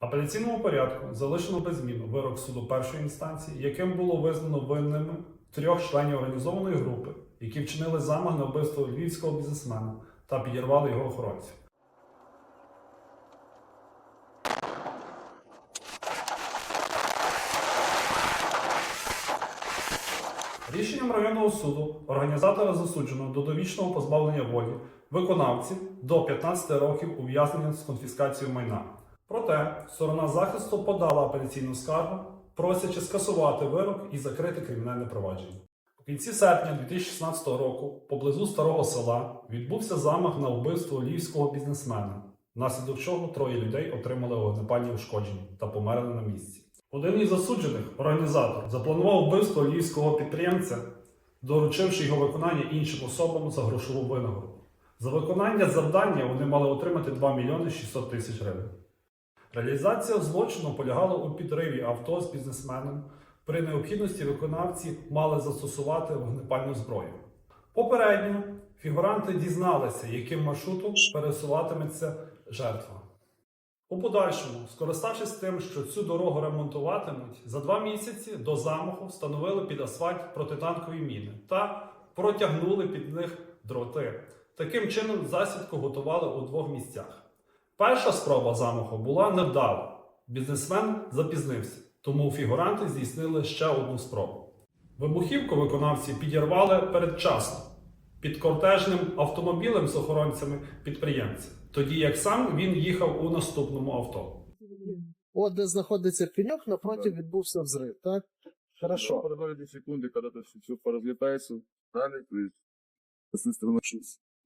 Апеляційному порядку залишено без змін вирок суду першої інстанції, яким було визнано винними трьох членів організованої групи, які вчинили замах на вбивство львівського бізнесмена та підірвали його охоронців. Рішенням районного суду організатора засуджено до довічного позбавлення волі виконавців до 15 років ув'язнення з конфіскацією майна. Проте сторона захисту подала апеляційну скаргу, просячи скасувати вирок і закрити кримінальне провадження. У кінці серпня 2016 року поблизу старого села відбувся замах на вбивство львівського бізнесмена, внаслідок чого троє людей отримали вогнепальні ушкодження та померли на місці. Один із засуджених, організатор, запланував вбивство львівського підприємця, доручивши його виконання іншим особам за грошову винагороду. За виконання завдання вони мали отримати 2 мільйони 600 тисяч гривень. Реалізація злочину полягала у підриві авто з бізнесменом. При необхідності виконавці мали застосувати вогнепальну зброю. Попередньо фігуранти дізналися, яким маршрутом пересуватиметься жертва. У подальшому, скориставшись тим, що цю дорогу ремонтуватимуть, за два місяці до замаху встановили під асфальт протитанкові міни та протягнули під них дроти. Таким чином, засідку готували у двох місцях. Перша спроба замаху була невдала. Бізнесмен запізнився, тому фігуранти здійснили ще одну спробу. Вибухівку виконавці підірвали передчасно під кортежним автомобілем з охоронцями підприємця, тоді як сам він їхав у наступному авто. От де знаходиться пеньок, напроти відбувся взрив, так? Хорошо. Продали 2 секунды, когда это все, все поразлетается. Далее, то есть, с этой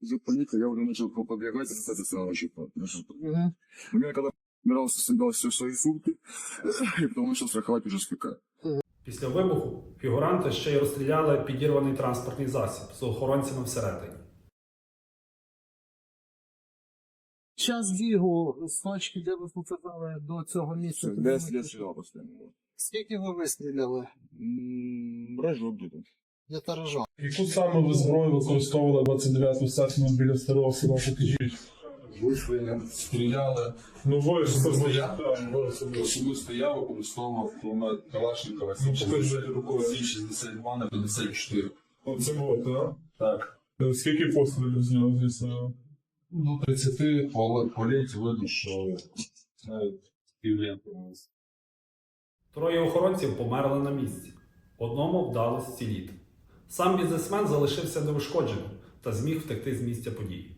стороны начался взрыв полета, я уже начал побегать, с этой стороны начал начал- Угу. У меня когда собирался, собирал все свои сумки, и потом начал страховать уже СПК. Після вибуху фігуранти ще й розстріляли підірваний транспортний засіб з охоронцями всередині. Час бігу з точки, де ви показали до цього місця. Все, я след стрелял постоянно. Скільки ви вистріляли? М, Рожок где-то. Я таражав. Яку саме ви зброю використовували 29 серпня біля старого села Покажіть? Вийшли, стріляли. Ну ви ж Особисто я, особисто я використовував кулемет Калашникова Ну, покажи. рукою 62 на 54. Оце було, так? Так. Е, Скільки пострілів з нього звісно? Ну, 30 по, по видно, що навіть півленти у нас. Троє охоронців померли на місці. Одному вдалося зціліти. Сам бізнесмен залишився неушкодженим та зміг втекти з місця події.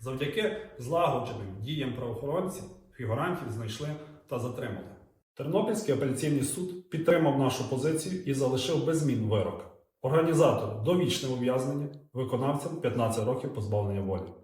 Завдяки злагодженим діям правоохоронців фігурантів знайшли та затримали. Тернопільський апеляційний суд підтримав нашу позицію і залишив без змін вирок. Організатору довічне ув'язнення, виконавцям 15 років позбавлення волі.